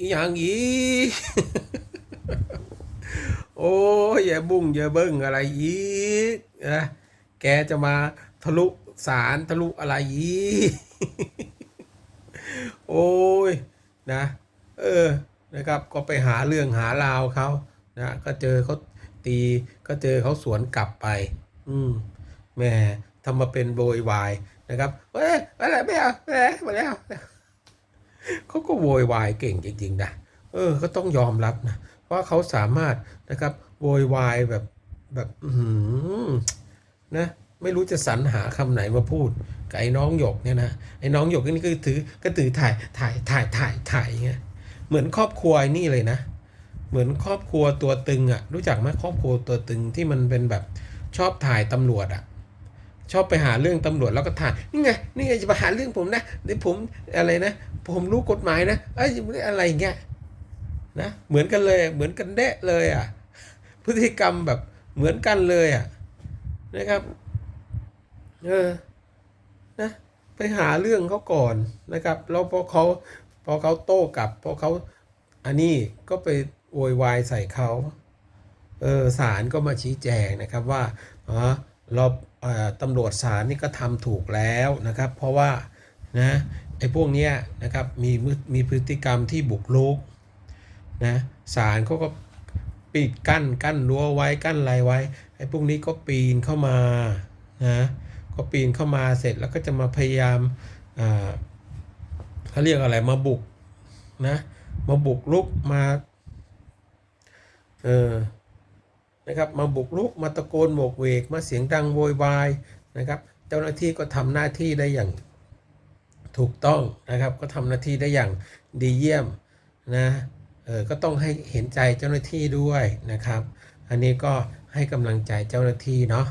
อีหยังอีโอ้ยอย่าบุ้งอย่าเบิ้งอะไรอีกนะแกจะมาทะลุสารทะลุอะไรอีกโอ้ยนะ เออนะครับ ก็ไปหาเรื่องหาราวเขานะก็เจอเขาตีก็เจอเขาสวนกลับไป อืมแหม่ทำมาเป็นโวยวายนะครับเอ้ยอะไรไม่เอาไม่เอาไม่เอา เขาก็โวยวายเก่งจริงๆนะเออ ก็ต้องยอมรับนะว่าเขาสามารถนะครับโวยวายแบบแบบอือหือนะไม่รู้จะสรรหาคำไหนมาพูดกับไอ้น้องหยกเนี่ยนะไอ้น้องหยกนี่ก็ถือก็ถือถ่ายถ่ายถ่ายถ่ายถ่ายเงี้ยเหมือนครอบครัวไอ้นี่เลยนะ เหมือนครอบครัวตัวตึงอะ่ะรู้จักไหมครอบครัวตัวตึงที่มันเป็นแบบชอบถ่ายตำรวจอะ่ะ ชอบไปหาเรื่องตำรวจแล้วก็ถ่ายนี่ไงนี่ไงจะมาหาเรื่องผมนะเดี๋ยวผมอะไรนะ ผมรู้กฎหมายนะเอ้ยอะไรเงี้ยนะเหมือนกันเลยเหมือนกันเดะเลยอะพฤติกรรมแบบเหมือนกันเลยอะนะครับเออนะไปหาเรื่องเขาก่อนนะครับแล้วพอเขาพอเขาโต้กลับพอเขาอันนี้ก็ไปโวยวายใส่เขาเออศาลก็มาชี้แจงนะครับว่าอ๋อ เราเตำรวจศาลนี่ก็ทำถูกแล้วนะครับ เพราะว่านะไอ้พวกเนี้ยนะครับมีมีพฤติกรรมที่บุกรุกนะศาลเขาก็ปิดกั้นกั้นรั้วไว้กั้นอะไรไว้ไอ้พวกนี้ก็ปีนเข้ามานะก็ปีนเข้ามาเสร็จแล้วก็จะมาพยายามอ่าเขาเรียกอะไรมาบุกนะมาบุกรุกมาเออ นะครับมาบุกรุกมาตะโกนโบกเวก มาเสียงดังโวยวายนะครับเจ้าหน้าที่ก็ทำหน้าที่ได้อย่างถูกต้องนะครับก็ทำหน้าที่ได้อย่างดีเยี่ยมนะเออก็ต้องให้เห็นใจเจ้าหน้าที่ด้วยนะครับ อันนี้ก็ให้กำลังใจเจ้าหน้าที่เนาะ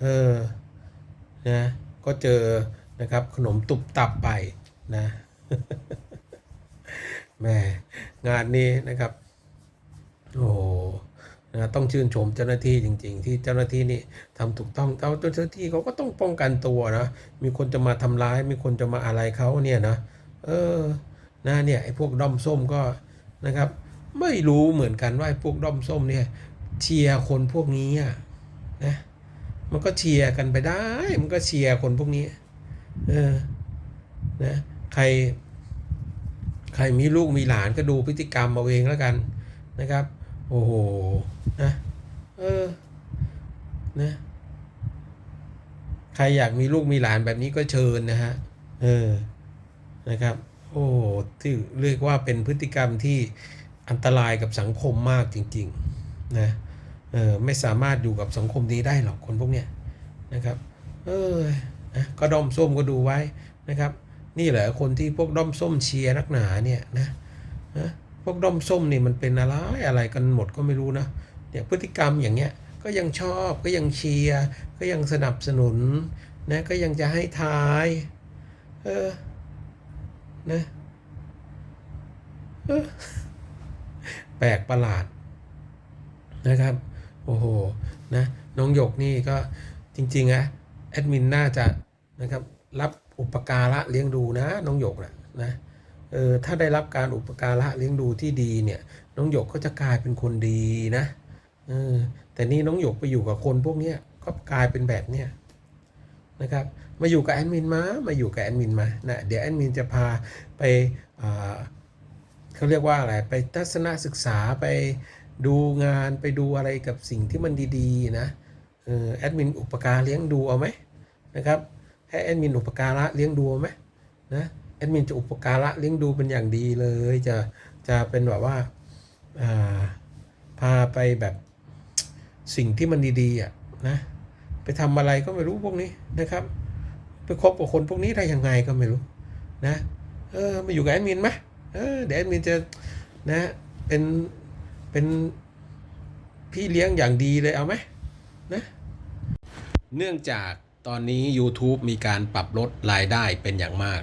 เออนะก็เจอนะครับขนมตุบตับไปนะแม่งานนี้นะครับ โอ้ นะต้องชื่นชมเจ้าหน้าที่จริง ๆ ที่เจ้าหน้าที่นี่ทำถูกต้องเจ้าเจ้าหน้าที่เขาก็ต้องป้องกันตัวนะ มีคนจะมาทำร้าย มีคนจะมาอะไรเขาเนี่ยนะ เออนะเนี่ยไอ้พวกด้อมส้มก็นะครับ ไม่รู้เหมือนกันว่าไอ้พวกด้อมส้มเนี่ยเชียร์คนพวกนี้อะนะมันก็เชียร์กันไปได้ มันก็เชียร์คนพวกนี้ เออนะใคร ใครมีลูกมีหลานก็ดูพฤติกรรมเอาเองแล้วกันนะครับ โอ้โห นะ เออ นะ ใครอยากมีลูกมีหลานแบบนี้ก็เชิญนะฮะ เออ นะครับ โอ้ที่เรียกว่าเป็นพฤติกรรมที่อันตรายกับสังคมมากจริง ๆ นะ เออ ไม่สามารถอยู่กับสังคมนี้ได้หรอกคนพวกเนี้ย นะครับ เออนะก็ด้อมส้มก็ดูไว้นะครับ นี่แหละคนที่พวกด้อมส้มเชียร์นักหนาเนี่ยนะนะ พวกด้อมส้มนี่มันเป็นอะไรอะไรกันหมดก็ไม่รู้นะเนี่ยพฤติกรรมอย่างเงี้ยก็ยังชอบก็ยังเชียร์ก็ยังสนับสนุนนะก็ยังจะให้ทายเออนะเออแปลกประหลาดนะครับ โอ้โหนะน้องหยกนี่ก็จริงๆอะแอดมินน่าจะนะครับรับอุปการะเลี้ยงดูนะน้องหยกนะนะ เออถ้าได้รับการอุปการะเลี้ยงดูที่ดีเนี่ยน้องหยกก็จะกลายเป็นคนดีนะเออแต่นี่น้องหยกไปอยู่กับคนพวกเนี้ยก็กลายเป็นแบบเนี้ยนะครับมาอยู่กับแอดมินมามาอยู่กับแอดมินมานะเดี๋ยวแอดมินจะพาไปเขาเรียกว่าอะไรไปทัศนศึกษาไปดูงานไปดูอะไรกับสิ่งที่มันดีๆนะแอดมินอุปการะเลี้ยงดูเอาไหมนะครับให้แอดมินอุปการะเลี้ยงดูเอาไหมนะ แอดมินจะอุปการะเลี้ยงดูเป็นอย่างดีเลย จะจะเป็นแบบว่าาพาไปแบบสิ่งที่มันดีๆอะนะไปทำอะไรก็ไม่รู้พวกนี้นะครับ ไปคบกับคนพวกนี้ได้ยังไงก็ไม่รู้นะเออมาอยู่กับแอดมินไหมเออเดี๋ยวแอดมินจะนะเป็นเป็นพี่เลี้ยงอย่างดีเลยเอาไหมนะเนื่องจากตอนนี้ YouTube มีการปรับลดรายได้เป็นอย่างมาก